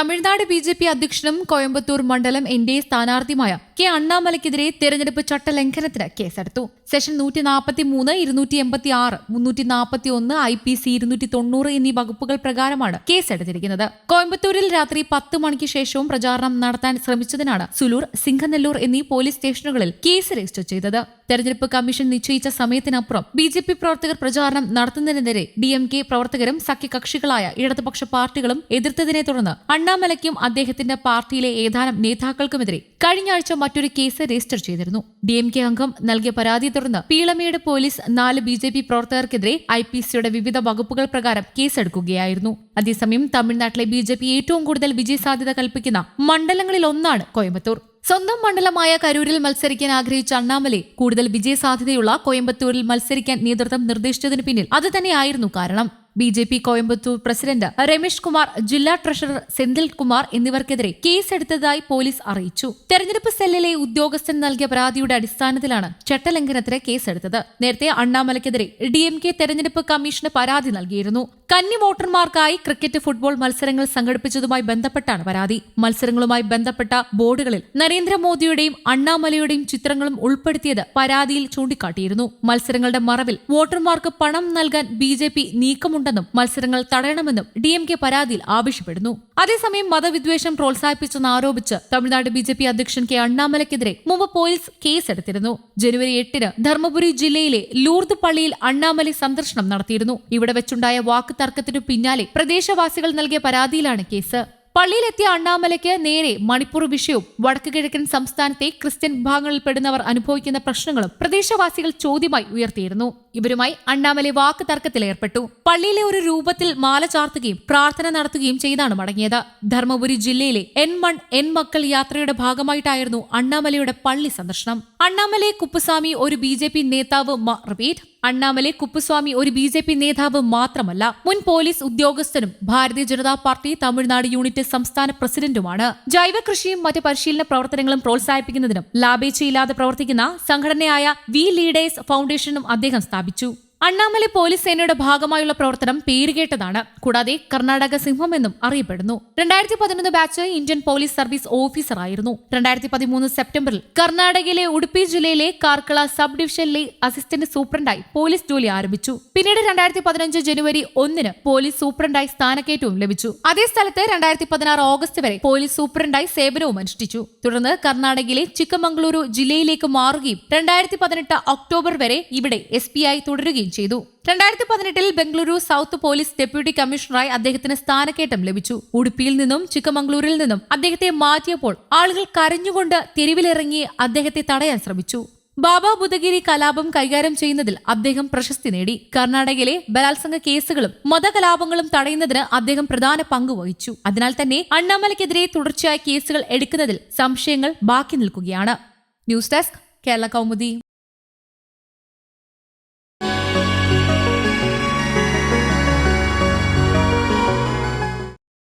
Tamil Nadu B J P അധ്യക്ഷനും കോയമ്പത്തൂർ മണ്ഡലം N D A സ്ഥാനാർത്ഥിയുമായ കെ അണ്ണാമലയ്ക്കെതിരെ തെരഞ്ഞെടുപ്പ് ചട്ടലംഘനത്തിന് കേസെടുത്തു. സെഷൻ നൂറ്റി നാൽപ്പത്തി മൂന്ന് ഇരുന്നൂറ്റി എൺപത്തി ആറ് മുന്നൂറ്റി നാൽപ്പത്തി ഒന്ന് ഐ പി സി ഇരുന്നൂറ്റി തൊണ്ണൂറ് എന്നീ വകുപ്പുകൾ പ്രകാരമാണ് കേസെടുത്തിരിക്കുന്നത്. കോയമ്പത്തൂരിൽ രാത്രി പത്ത് മണിക്ക് ശേഷവും പ്രചാരണം നടത്താൻ ശ്രമിച്ചതിനാണ് സുലൂർ സിംഗനെല്ലൂർ എന്നീ പോലീസ് സ്റ്റേഷനുകളിൽ കേസ് രജിസ്റ്റർ ചെയ്തത്. തെരഞ്ഞെടുപ്പ് കമ്മീഷൻ നിശ്ചയിച്ച സമയത്തിനപ്പുറം ബി ജെ പി പ്രവർത്തകർ പ്രചാരണം നടത്തുന്നതിനെതിരെ ഡി എം കെ പ്രവർത്തകരും സഖ്യകക്ഷികളായ ഇടതുപക്ഷ പാർട്ടികളും എതിർത്തതിനെ തുടർന്ന് അണ്ണാമലയ്ക്കും അദ്ദേഹത്തിന്റെ പാർട്ടിയിലെ ഏതാനും നേതാക്കൾക്കുമെതിരെ കഴിഞ്ഞ ആഴ്ച മറ്റൊരു കേസ് രജിസ്റ്റർ ചെയ്തിരുന്നു. ഡി എം കെ അംഗം നൽകിയ പരാതിയെ തുടർന്ന് പീളമേട് പോലീസ് നാല് ബി ജെ പി പ്രവർത്തകർക്കെതിരെ ഐ പി സിയുടെ വിവിധ വകുപ്പുകൾ പ്രകാരം കേസെടുക്കുകയായിരുന്നു. അതേസമയം തമിഴ്നാട്ടിലെ ബി ജെ പി ഏറ്റവും കൂടുതൽ വിജയസാധ്യത കൽപ്പിക്കുന്ന മണ്ഡലങ്ങളിൽ ഒന്നാണ് കോയമ്പത്തൂർ. സ്വന്തം മണ്ഡലമായ കരൂരിൽ മത്സരിക്കാൻ ആഗ്രഹിച്ച അണ്ണാമലെ കൂടുതൽ വിജയസാധ്യതയുള്ള കോയമ്പത്തൂരിൽ മത്സരിക്കാൻ നേതൃത്വം നിർദ്ദേശിച്ചതിന് പിന്നിൽ അത് തന്നെയായിരുന്നു കാരണം. B J P Coimbatore president Ramesh Kumar ജില്ലാ ട്രഷറർ സെന്തിൽ കുമാർ എന്നിവർക്കെതിരെ കേസെടുത്തതായി പോലീസ് അറിയിച്ചു. തെരഞ്ഞെടുപ്പ് സെല്ലിലെ ഉദ്യോഗസ്ഥൻ നൽകിയ പരാതിയുടെ അടിസ്ഥാനത്തിലാണ് ചട്ടലംഘനത്തിന് കേസെടുത്തത്. നേരത്തെ അണ്ണാമലയ്ക്കെതിരെ ഡി എം കെ തെരഞ്ഞെടുപ്പ് കമ്മീഷന് പരാതി നൽകിയിരുന്നു. കന്നി വോട്ടർമാർക്കായി ക്രിക്കറ്റ് ഫുട്ബോൾ മത്സരങ്ങൾ സംഘടിപ്പിച്ചതുമായി ബന്ധപ്പെട്ടാണ് പരാതി. മത്സരങ്ങളുമായി ബന്ധപ്പെട്ട ബോർഡുകളിൽ നരേന്ദ്രമോദിയുടെയും അണ്ണാമലയുടെയും ചിത്രങ്ങളും ഉൾപ്പെടുത്തിയത് പരാതിയിൽ ചൂണ്ടിക്കാട്ടിയിരുന്നു. മത്സരങ്ങളുടെ മറവിൽ വോട്ടർമാർക്ക് പണം നൽകാൻ ബി ജെ പി നീക്കമുണ്ടെന്നും മത്സരങ്ങൾ തടയണമെന്നും ഡി എം കെ പരാതിയിൽ ആവശ്യപ്പെടുന്നു. അതേസമയം മതവിദ്വേഷം പ്രോത്സാഹിപ്പിച്ചെന്ന് ആരോപിച്ച് തമിഴ്നാട് ബി ജെ പി അധ്യക്ഷൻ കെ അണ്ണാമലയ്ക്കെതിരെ മുമ്പ് പോലീസ് കേസെടുത്തിരുന്നു. ജനുവരി എട്ടിന് ധർമ്മപുരി ജില്ലയിലെ ലൂർദ് പള്ളിയിൽ അണ്ണാമലൈ സന്ദർശനം നടത്തിയിരുന്നു. ഇവിടെ വെച്ചുണ്ടായ വാക്ക് തർക്കത്തിനു പിന്നാലെ പ്രദേശവാസികൾ നൽകിയ പരാതിയിലാണ് കേസ്. പള്ളിയിലെത്തിയ അണ്ണാമലയ്ക്ക് നേരെ മണിപ്പൂർ വിഷയവും വടക്കു കിഴക്കൻ സംസ്ഥാനത്തെ ക്രിസ്ത്യൻ വിഭാഗങ്ങളിൽപ്പെടുന്നവർ അനുഭവിക്കുന്ന പ്രശ്നങ്ങളും പ്രദേശവാസികൾ ചോദ്യമായി ഉയർത്തിയിരുന്നു. ഇവരുമായി അണ്ണാമലെ വാക്ക് തർക്കത്തിലേർപ്പെട്ടു പള്ളിയിലെ ഒരു രൂപത്തിൽ മാല ചാർത്തുകയും പ്രാർത്ഥന നടത്തുകയും ചെയ്താണ് മടങ്ങിയത്. ധർമ്മപുരി ജില്ലയിലെ എൻ മൺ എൻ മക്കൾ യാത്രയുടെ ഭാഗമായിട്ടായിരുന്നു അണ്ണാമലയുടെ പള്ളി സന്ദർശനം. അണ്ണാമലെ കുപ്പുസ്വാമി ഒരു ബി നേതാവ് റിപ്പീറ്റ് അണ്ണാമലെ കുപ്പുസ്വാമി ഒരു ബി ജെ പി നേതാവ് മാത്രമല്ല മുൻ police ഉദ്യോഗസ്ഥനും Bharatiya Janata party Tamil Nadu unit സംസ്ഥാന പ്രസിഡന്റുമാണ്. ജൈവ കൃഷിയും മറ്റ് പരിശീലന പ്രവർത്തനങ്ങളും പ്രോത്സാഹിപ്പിക്കുന്നതിനും ലാഭേച്ഛയില്ലാതെ പ്രവർത്തിക്കുന്ന സംഘടനയായ വി ലീഡേഴ്സ് ഫൗണ്ടേഷനും അദ്ദേഹം സ്ഥാപിച്ചു. അണ്ണാമലൈ പോലീസ് സേനയുടെ ഭാഗമായുള്ള പ്രവർത്തനം പേരുകേട്ടതാണ്. കൂടാതെ കർണാടക സിംഹം എന്നും അറിയപ്പെടുന്നു. രണ്ടായിരത്തി പതിനൊന്ന് ബാച്ച് ഇന്ത്യൻ പോലീസ് സർവീസ് ഓഫീസറായിരുന്നു രണ്ടായിരത്തി പതിമൂന്ന് സെപ്റ്റംബറിൽ കർണാടകയിലെ ഉടുപ്പി ജില്ലയിലെ കാർക്കള സബ് ഡിവിഷനിലെ അസിസ്റ്റന്റ് സൂപ്രണ്ടായി പോലീസ് ജോലി ആരംഭിച്ചു. പിന്നീട് രണ്ടായിരത്തി പതിനഞ്ച് ജനുവരി ഒന്നിന് പോലീസ് സൂപ്രണ്ടായി സ്ഥാനക്കയറ്റവും ലഭിച്ചു. അതേ സ്ഥലത്ത് രണ്ടായിരത്തി പതിനാറ് ഓഗസ്റ്റ് വരെ പോലീസ് സൂപ്രണ്ടായി സേവനവും അനുഷ്ഠിച്ചു. തുടർന്ന് കർണാടകയിലെ ചിക്കമംഗളൂരു ജില്ലയിലേക്ക് മാറുകയും രണ്ടായിരത്തി പതിനെട്ട് ഒക്ടോബർ വരെ ഇവിടെ എസ് പി ആയി തുടരുകയും ചെയ്തു. രണ്ടായിരത്തി പതിനെട്ടിൽ ബംഗളൂരു സൗത്ത് പോലീസ് ഡെപ്യൂട്ടി കമ്മീഷണറായി അദ്ദേഹത്തിന് സ്ഥാനക്കയറ്റം ലഭിച്ചു. ഉടുപ്പിയിൽ നിന്നും ചിക്കമംഗ്ലൂരിൽ നിന്നും അദ്ദേഹത്തെ മാറ്റിയപ്പോൾ ആളുകൾ കരഞ്ഞുകൊണ്ട് തെരുവിലിറങ്ങി അദ്ദേഹത്തെ തടയാൻ ശ്രമിച്ചു. ബാബ ബുധഗിരി കലാപം കൈകാര്യം ചെയ്യുന്നതിൽ അദ്ദേഹം പ്രശസ്തി നേടി. കർണാടകയിലെ ബലാത്സംഗ കേസുകളും മതകലാപങ്ങളും തടയുന്നതിന് അദ്ദേഹം പ്രധാന പങ്ക് വഹിച്ചു. അതിനാൽ തന്നെ അണ്ണാമലയ്ക്കെതിരെ തുടർച്ചയായ കേസുകൾ എടുക്കുന്നതിൽ സംശയങ്ങൾ ബാക്കി നിൽക്കുകയാണ്. News desk Kerala Kaumudi.